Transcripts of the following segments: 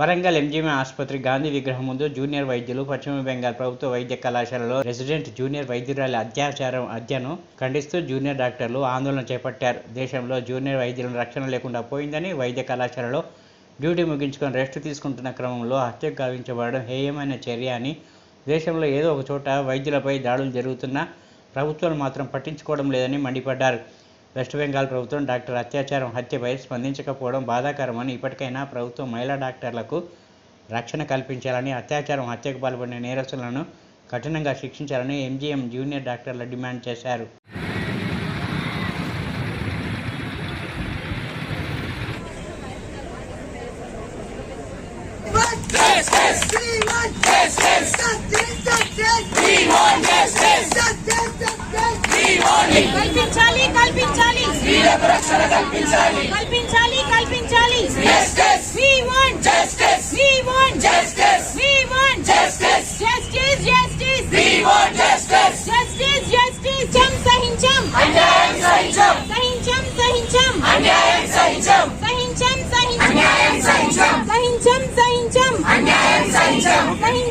Warangal MGM ఆసుపత్రి గాంధీ విగ్రహం ముందు జూనియర్ వైద్యులు పశ్చిమ బెంగాల్ ప్రభుత్వ వైద్య కళాశాలలో రెసిడెంట్ జూనియర్ వైద్యురాలి అత్యాచారం హత్యను ఖండిస్తూ జూనియర్ డాక్టర్లు ఆందోళన చేపట్టారు. దేశంలో జూనియర్ వైద్యులను రక్షణ లేకుండా పోయిందని వైద్య కళాశాలలో డ్యూటీ ముగించుకొని రెస్ట్ తీసుకుంటున్న క్రమంలో హత్యకు గావించబడడం హేయమైన చర్య అని దేశంలో ఏదో ఒక చోట వైద్యులపై దాడులు జరుగుతున్నా ప్రభుత్వాలు మాత్రం పట్టించుకోవడం లేదని మండిపడ్డారు. వెస్ట్ బెంగాల్ ప్రభుత్వం డాక్టర్ అత్యాచారం హత్యపై స్పందించకపోవడం బాధాకరమని ఇప్పటికైనా ప్రభుత్వం మహిళా డాక్టర్లకు రక్షణ కల్పించాలని అత్యాచారం హత్యకు పాల్పడిన నేరస్తులను కఠినంగా శిక్షించాలని ఎంజీఎం జూనియర్ డాక్టర్లు డిమాండ్ చేశారు. కల్పించాలి కల్పించాలి కల్పించాలి కల్పించాలి We want justice. We want justice. We want justice. Justice, justice. We want justice. Justice, justice. చం సహించం అన్యాయం సహించం సహించం సహించం అన్యాయం సహించం సహించం సహించం అన్యాయం సహించం సహించం సహించం అన్యాయం సహించం సహించం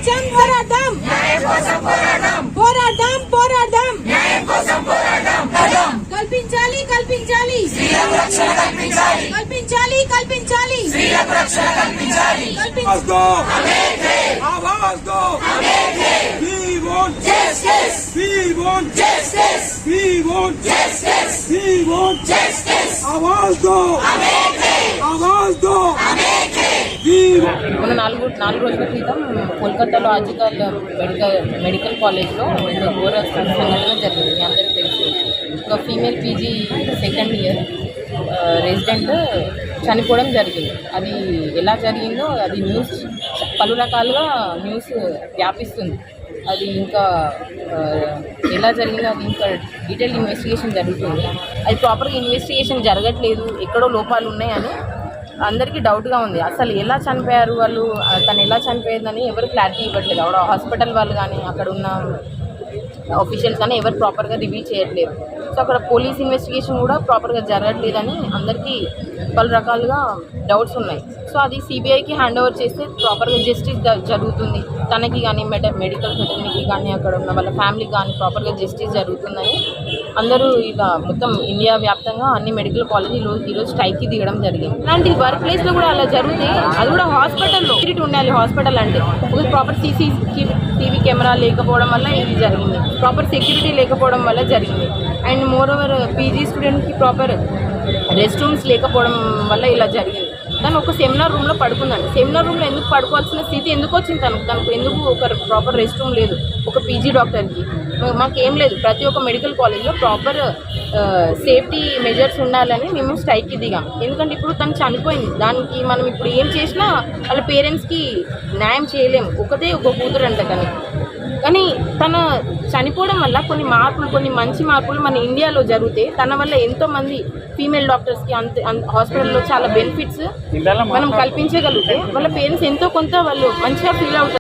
కల్పించాలి కల్పించాలి రక్షణ కల్పించాలి కల్పించాలి కల్పించాలి రక్షణ కల్పించాలి We want justice. We want justice. We want justice. We want justice. Avaz. Amen. మొన్న నాలుగు నాలుగు రోజుల క్రితం కోల్కతాలో ఆజికల్ మెడికల్ మెడికల్ కాలేజ్లో ఘోర సంఘటన జరిగింది మీ అందరికీ తెలుసు. ఒక female PG second year resident చనిపోవడం జరిగింది. అది ఎలా జరిగిందో అది న్యూస్ పలు రకాలుగా న్యూస్ వ్యాపిస్తుంది. అది ఇంకా ఎలా జరిగిందో అది ఇంకా డీటెయిల్ ఇన్వెస్టిగేషన్ జరుగుతుంది. అది ప్రాపర్గా ఇన్వెస్టిగేషన్ జరగట్లేదు ఎక్కడో లోపాలు ఉన్నాయని అందరికీ డౌట్గా ఉంది. అసలు ఎలా చనిపోయారు వాళ్ళు? తను ఎలా చనిపోయిందని ఎవరు క్లారిటీ ఇవ్వట్లేదు. అక్కడ హాస్పిటల్ వాళ్ళు కానీ అక్కడ ఉన్న ఆఫీషియల్స్ కానీ ఎవరు ప్రాపర్గా రివీల్ చేయట్లేదు. సో అక్కడ పోలీస్ ఇన్వెస్టిగేషన్ కూడా ప్రాపర్గా జరగట్లేదని అందరికీ పలు రకాలుగా డౌట్స్ ఉన్నాయి. సో అది సిబిఐకి హ్యాండ్ ఓవర్ చేస్తే ప్రాపర్గా జస్టిస్ జరుగుతుంది. తనకి కానీ మెడ మెడికల్ ఫెసిలిటీకి కానీ అక్కడ ఉన్న వాళ్ళ ఫ్యామిలీకి కానీ ప్రాపర్గా జస్టిస్ జరుగుతుందని అందరూ ఇక మొత్తం ఇండియా వ్యాప్తంగా అన్ని మెడికల్ కాలేజీలు ఈరోజు స్ట్రైక్కి దిగడం జరిగింది. అలాంటి వర్క్ ప్లేస్లో కూడా అలా జరుగుతుంది అది కూడా హాస్పిటల్లో సెక్యూరిటీ ఉండాలి. హాస్పిటల్ అంటే ప్రాపర్ సీసీ టీవీ కెమెరా లేకపోవడం వల్ల ఇది జరిగింది. ప్రాపర్ సెక్యూరిటీ లేకపోవడం వల్ల జరిగింది. అండ్ మోర్ ఓవర్ పీజీ స్టూడెంట్కి ప్రాపర్ రెస్ట్ రూమ్స్ లేకపోవడం వల్ల ఇలా జరిగింది. తను ఒక సెమినార్ రూమ్లో పడుకుందండి సెమినార్ రూమ్లో ఎందుకు పడుకోవాల్సిన స్థితి ఎందుకు వచ్చింది తనకు? తనకు ఎందుకు ఒక ప్రాపర్ రెస్ట్ రూమ్ లేదు? ఒక పీజీ డాక్టర్కి. మాకేం లేదు. ప్రతి ఒక్క మెడికల్ కాలేజ్లో ప్రాపర్ సేఫ్టీ మెజర్స్ ఉండాలని మేము స్ట్రైక్కి దిగాం. ఎందుకంటే ఇప్పుడు తను చనిపోయింది. దానికి మనం ఇప్పుడు ఏం చేసినా వాళ్ళ పేరెంట్స్కి న్యాయం చేయలేము ఒకటే ఒక కూతురు అంట కానీ కానీ తన చనిపోవడం వల్ల కొన్ని మార్పులు కొన్ని మంచి మార్పులు మన ఇండియాలో జరిగితే తన వల్ల ఎంతో మంది ఫీమేల్ డాక్టర్స్కి అంత హాస్పిటల్లో చాలా బెనిఫిట్స్ మనం కల్పించగలిగితే వాళ్ళ పేరెంట్స్ ఎంతో కొంత వాళ్ళు మంచిగా ఫీల్ అవుతారు.